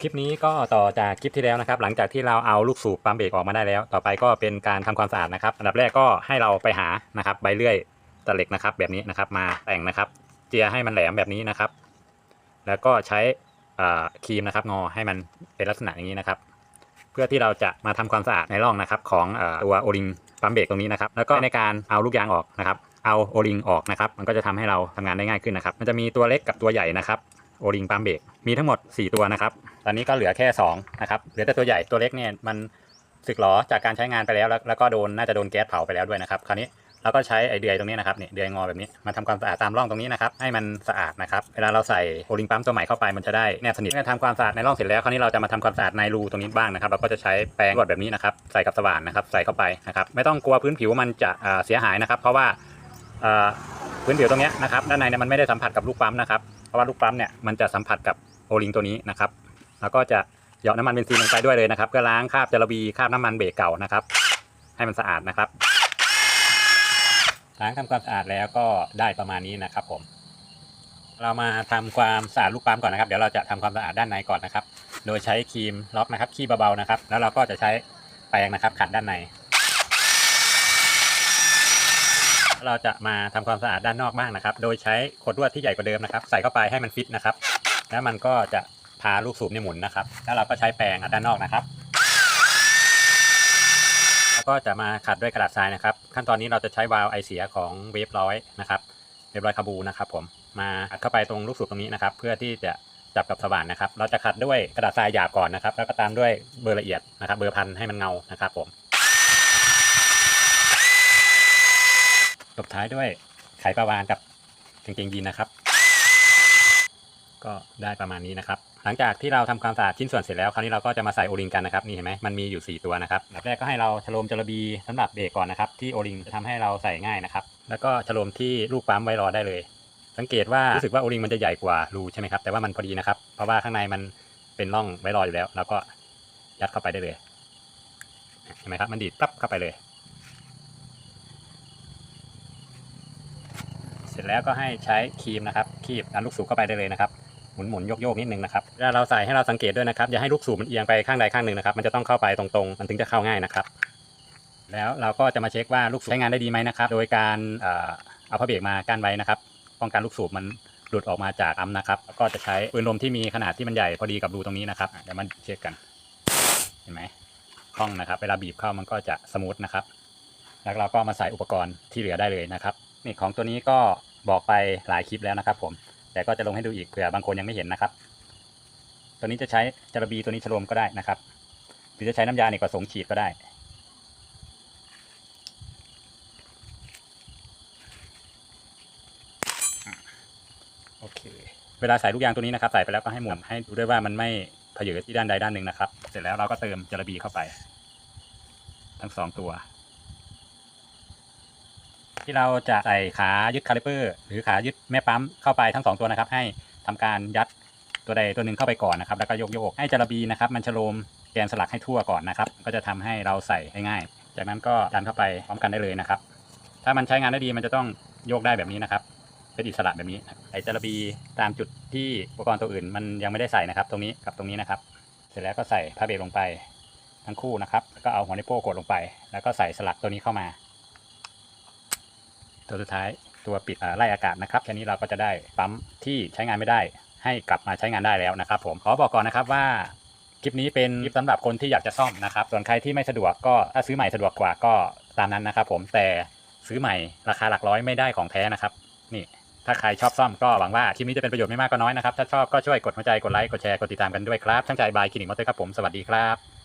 คลิปนี้ก็ต่อจากคลิปที่แล้วนะครับ หลังจากที่เราเอาลูกสูบปั๊มเบรกออกมาได้แล้ว ต่อไปก็เป็นการทำความสะอาดนะครับ อันดับแรกก็ให้เราไปหานะครับใบเลื่อยตะเหล็กนะครับ แบบนี้นะครับมาแต่งนะครับ เจียให้มันแหลมแบบนี้นะครับ แล้วก็ใช้ครีมนะครับงอให้มันเป็นลักษณะอย่างนี้นะครับ เพื่อที่เราจะมาทำความสะอาดในร่องนะครับของตัวโอลิงปั๊มเบรกตรงนี้นะครับ แล้วก็ในการเอาลูกยางออกนะครับ เอาโอลิงออกนะครับ มันก็จะทำให้เราทำงานได้ง่ายขึ้นนะครับ มันจะมีตัวเล็กกับตัวใหญ่นะครับ โอลิงปั๊มเบรกมีทั้งหมด 4 ตัวนะครับ ตอนนี้ก็เหลือแค่ 2 นะครับ เหลือแต่ตัวใหญ่ตัวเล็กเนี่ยมันสึกหรอจากการใช้งานไปแล้ว แล้วก็โดนน่าจะโดนแก๊สเผาไปแล้วด้วยนะครับคราวนี้เราก็ใช้ไอเดือยตรงนี้นะครับเนี่ยเดือยงอแบบนี้มาทำความสะอาดตามร่องตรงนี้นะครับให้มันสะอาดนะครับเวลาเราใส่โอลิงปั๊มตัวใหม่เข้าไปมันจะได้แนบสนิทเมื่อทำความสะอาดในร่องเสร็จแล้วคราวนี้เราจะมาทำความสะอาดในรูตรงนี้บ้างนะครับเราก็จะใช้แปรงรวดแบบนี้นะครับใส่กับสว่านนะครับใส่เข้าไปนะครับไม่ต้องกลัวพื้นผิวมันจะอ่าเสียหายนะครับ เพราะว่าพื้นผิวตรงนี้นะครับด้านในเนี่ยมันไม่ได้สัมผัสกับลูกปั๊มนะครับ เพราะว่าลูกปั๊มเนี่ยมันจะสัมผัสกับโอลิงตัวนี้นะครับแล้วก็จะหยอดน้ำมันเบนซินลงไปด้วยเลยนะครับเพื่อล้างคราบจาระบีคราบน้ำมันเบรกเก่านะครับ ให้มันสะอาดนะครับล้างทำความสะอาดแล้วก็ได้ประมาณนี้นะครับ ผม เรามาทำความสะอาดลูกปั๊มก่อนนะครับ เดี๋ยวเราจะทำความสะอาดด้านในก่อนนะครับ โดยใช้ครีมล็อกนะครับขี้เบาๆนะครับ แล้วเราก็จะใช้แปรงนะครับขัดด้านใน เราจะมาทำความสะอาดด้านนอกบ้างนะครับ โดยใช้ขดลวดที่ใหญ่กว่าเดิมนะครับ ใส่เข้าไปให้มันฟิตนะครับ แล้วมันก็จะพาลูกสูบเนี่หมุนนะครับ แล้วเราก็ใช้แปรงอัดด้านนอกนะครับ แล้วก็จะมาขัดด้วยกระดาษทรายนะครับ ขั้นตอนนี้เราจะใช้วาล์วไอเสียของเวฟร้อยนะครับเวฟร้อยคาบูนะครับ ผม มาอัดเข้าไปตรงลูกสูบตรงนี้นะครับ เพื่อที่จะจับกับสว่านนะครับ เราจะขัดด้วยกระดาษทรายหยาบก่อนนะครับ แล้วก็ตามด้วยเบอร์ละเอียดนะครับ เบอร์พันให้มันเงานะครับ ผม บท้ายด้วยไข่ปลาวานกับกางเกงยีนนะครับ ก็ได้ประมาณนี้นะครับ หลังจากที่เราทำความสะอาดชิ้นส่วนเสร็จแล้วคราวนี้เราก็จะมาใส่โอลิงกันนะครับนี่เห็นไหมมันมีอยู่ 4 ตัวนะครับอันดับแรกก็ให้เราชโลมจระบีสำหรับเบรกก่อนนะครับ ที่โอลิงจะทำให้เราใส่ง่ายนะครับ แล้วก็ชโลมที่ลูกปั๊มไว้รอได้เลย สังเกตว่ารู้สึกว่าโอลิงมันจะใหญ่กว่ารูใช่ไหมครับแต่ว่ามันพอดีนะครับ เพราะว่าข้างในมันเป็นร่องไว้รออยู่แล้ว แล้วก็ยัดเข้าไปได้เลยเห็นไหมครับมันดีดปั๊บเข้าไปเลย เสร็จแล้วก็ให้ใช้ครีมนะครับคีบดันลูกสูบเข้าไปได้เลยนะครับหมุนหมุนโยกโยกนิดนึงนะครับเวลาเราใส่ให้เราสังเกตด้วยนะครับอย่าให้ลูกสูบมันเอียงไปข้างใดข้างหนึ่งนะครับมันจะต้องเข้าไปตรงๆ มันถึงจะเข้าง่ายนะครับ แล้วเราก็จะมาเช็คว่าลูกสูบใช้งานได้ดีไหมนะครับ โดยการเอาผ้าเบรกมากั้นไว้นะครับป้องกันลูกสูบมันหลุดออกมาจากอัมนะครับแล้วก็จะใช้ปืนลมที่มีขนาดที่มันใหญ่พอดีกับรูตรงนี้นะครับเดี๋ยวมันเช็คกันเห็นไหมคล่องนะครับ เวลาบีบเข้ามันก็จะสมูทนะครับแล้วเราก็มาใส่อุปกรณ์ที่เหลือได้เลยนะครับ นี่ของตัวนี้ก็บอกไปหลายคลิปแล้วนะครับ ผม แต่ก็จะลงให้ดูอีกเผื่อบางคนยังไม่เห็นนะครับ ตัวนี้จะใช้จระบีตัวนี้ชโลมก็ได้นะครับ หรือจะใช้น้ำยาเนี่ยก็สงฉีดก็ได้ โอเค เวลาใส่ลูกยางตัวนี้นะครับ ใส่ไปแล้วก็ให้หมุนให้ดูด้วยว่ามันไม่เผยที่ด้านใดด้านหนึ่งนะครับ เสร็จแล้วเราก็เติมจระบีเข้าไป ทั้งสองตัว ที่เราจะใส่ขายึดคาลิเปอร์ หรือขายึดแม่ปั๊มเข้าไปทั้งสองตัวนะครับ ให้ทำการยัดตัวใดตัวหนึ่งเข้าไปก่อนนะครับ แล้วก็โยกโยกให้จระบีนะครับ มันชโลมแกนสลักให้ทั่วก่อนนะครับ ก็จะทำให้เราใส่ง่ายจากนั้นก็ดันเข้าไปพร้อมกันได้เลยนะครับ ถ้ามันใช้งานได้ดีมันจะต้องโยกได้แบบนี้นะครับเป็นอิสระแบบนี้ไอจระบีตามจุดที่อุปกรณ์ตัวอื่น มันยังไม่ได้ใส่นะครับ ตรงนี้กับตรงนี้นะครับ เสร็จแล้วก็ใส่ผ้าเบรลงไปทั้งคู่นะครับแล้วก็เอาหัวนิ้วโป้งกดลงไป แล้วก็ใส่สลักตัวนี้เข้ามา ตัวสุดท้ายตัวปิดไล่อากาศนะครับแค่นี้เราก็จะได้ปั๊มที่ใช้งานไม่ได้ ให้กลับมาใช้งานได้แล้วนะครับ ผมขอบอกก่อนนะครับว่าคลิปนี้เป็นคลิปสำหรับคนที่อยากจะซ่อมนะครับ ส่วนใครที่ไม่สะดวกก็ถ้าซื้อใหม่สะดวกกว่าก็ตามนั้นนะครับ ผมแต่ซื้อใหม่ราคาหลักร้อยไม่ได้ของแท้นะครับ นี่ ถ้าใครชอบซ่อมก็หวังว่าคลิปนี้จะเป็นประโยชน์ไม่มากก็น้อยนะครับ ถ้าชอบก็ช่วยกดหัวใจกดไลค์กดแชร์กดติดตามกันด้วยครับช่างใจบายคลินิกมอเตอร์ครับผมสวัสดีครับ